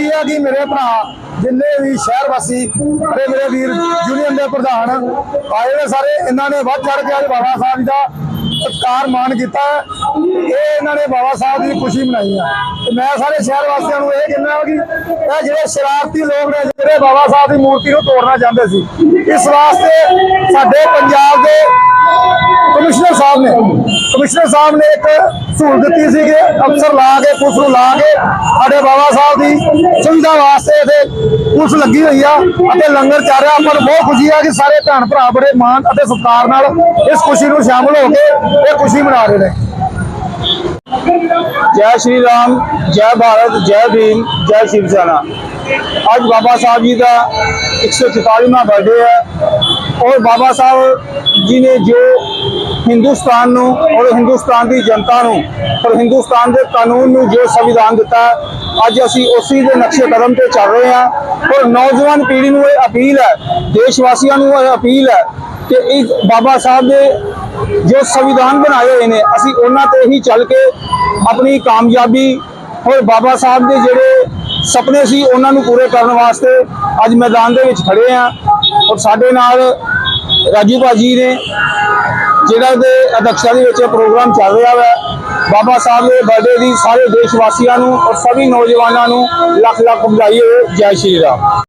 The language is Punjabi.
ਖੁਸ਼ੀ ਹੈ ਕਿ ਮੇਰੇ ਭਰਾ, ਜਿੰਨੇ ਵੀ ਸ਼ਹਿਰ ਵਾਸੀ ਤੇ ਮੇਰੇ ਵੀਰ ਯੂਨੀਅਨ ਦੇ ਪ੍ਰਧਾਨ, ਆਏ ਨੇ ਸਾਰੇ, ਇਹਨਾਂ ਨੇ ਵੱਧ ਚੜ ਕੇ ਅੱਜ ਬਾਬਾ ਸਾਹਿਬ ਜੀ ਦਾ ਸਤਿਕਾਰ ਮਾਣ ਕੀਤਾ ਹੈ। ਇਹ ਇਹਨਾਂ ਨੇ ਬਾਬਾ ਸਾਹਿਬ ਦੀ ਖੁਸ਼ੀ ਮਨਾਈ ਆ ਤੇ ਮੈਂ ਸਾਰੇ ਸ਼ਹਿਰ ਵਾਸੀਆਂ ਨੂੰ ਇਹ ਕਹਿੰਦਾ ਕਿ ਇਹ ਜਿਹੜੇ ਸ਼ਰਾਰਤੀ ਲੋਕ ਨੇ, ਜਿਹੜੇ ਬਾਬਾ ਸਾਹਿਬ ਦੀ ਮੂਰਤੀ ਨੂੰ ਤੋੜਨਾ ਚਾਹੁੰਦੇ ਸੀ, ਇਸ ਵਾਸਤੇ ਸਾਡੇ ਪੰਜਾਬ ਦੇ ਕਮਿਸ਼ਨਰ ਸਾਹਿਬ ਨੇ, ਕਮਿਸ਼ਨਰ ਸਾਹਿਬ ਨੇ ਇੱਕ ਸਹੂਲਤ ਦਿੱਤੀ ਸੀ ਕਿ ਅਫਸਰ ਲਾ ਕੇ, ਪੁਲਿਸ ਨੂੰ ਲਾ ਕੇ ਸਾਡੇ ਬਾਬਾ ਸਾਹਿਬ ਦੀ ਸੁਵਿਧਾ ਵਾਸਤੇ ਇੱਥੇ ਪੁਲਿਸ ਲੱਗੀ ਹੋਈ ਆ ਅਤੇ ਲੰਗਰ ਚੱਲ ਰਿਹਾ ਆਪਾਂ ਬਹੁਤ ਖੁਸ਼ੀ ਆ ਕਿ ਸਾਰੇ ਭੈਣ ਭਰਾ ਬੜੇ ਮਾਣ ਅਤੇ ਸਤਿਕਾਰ ਨਾਲ ਇਸ ਖੁਸ਼ੀ ਨੂੰ ਸ਼ਾਮਲ ਹੋ ਕੇ ਇਹ ਖੁਸ਼ੀ ਮਨਾ ਰਹੇ ਨੇ। ਜੈ ਸ਼੍ਰੀ ਰਾਮ, ਜੈ ਭਾਰਤ, ਜੈ ਭੀਮ, ਜੈ ਸ਼ਿਵ ਸੈਨਾ ਅੱਜ ਬਾਬਾ ਸਾਹਿਬ ਜੀ ਦਾ 144ਵਾਂ ਬਰਥਡੇ ਹੈ। ਔਰ ਬਾਬਾ ਸਾਹਿਬ ਜੀ ਨੇ ਜੋ ਹਿੰਦੁਸਤਾਨ ਨੂੰ ਔਰ ਹਿੰਦੁਸਤਾਨ ਦੀ ਜਨਤਾ ਨੂੰ ਔਰ ਹਿੰਦੁਸਤਾਨ ਦੇ ਕਾਨੂੰਨ ਨੂੰ ਜੋ ਸੰਵਿਧਾਨ ਦਿੱਤਾ, ਅੱਜ ਅਸੀਂ ਉਸੇ ਦੇ ਨਕਸ਼ੇ ਕਦਮ ਤੇ ਚੱਲ ਰਹੇ ਹਾਂ। ਔਰ ਨੌਜਵਾਨ ਪੀੜ੍ਹੀ ਨੂੰ ਇਹ ਅਪੀਲ ਹੈ ਦੇਸ਼ ਵਾਸੀਆਂ ਨੂੰ ਇਹ ਅਪੀਲ ਹੈ ਕਿ ਇਸ ਬਾਬਾ ਸਾਹਿਬ ਦੇ ਜੋ ਸੰਵਿਧਾਨ ਬਣਾਏ ਹੋਏ ਨੇ, ਅਸੀਂ ਉਹਨਾਂ ਤੇ ਹੀ ਚੱਲ ਕੇ ਆਪਣੀ ਕਾਮਯਾਬੀ ਔਰ ਬਾਬਾ ਸਾਹਿਬ ਦੇ ਜਿਹੜੇ ਸੁਪਨੇ ਸੀ ਉਹਨਾਂ ਨੂੰ ਪੂਰੇ ਕਰਨ ਵਾਸਤੇ। ਅੱਜ ਮੈਦਾਨ ਦੇ ਵਿੱਚ ਖੜੇ ਆ ਔਰ ਸਾਡੇ ਨਾਲ ਰਾਜੂ ਭਾਜੀ ਨੇ, ਜਿਹੜਾ ਦੇ ਅਧਿਕਸ਼ਤਾ ਦੇ ਵਿੱਚ ਇਹ ਪ੍ਰੋਗਰਾਮ ਚੱਲ ਰਿਹਾ ਹੈ ਬਾਬਾ ਸਾਹਿਬ ਦੇ ਬਰਥਡੇ ਦੀ ਸਾਰੇ ਦੇਸ਼ ਵਾਸੀਆਂ ਨੂੰ ਔਰ ਸਭੀ ਨੌਜਵਾਨਾਂ ਨੂੰ ਲੱਖ ਲੱਖ ਵਧਾਈ ਹੋਵੇ। ਜੈ ਸ਼੍ਰੀ ਰਾਮ।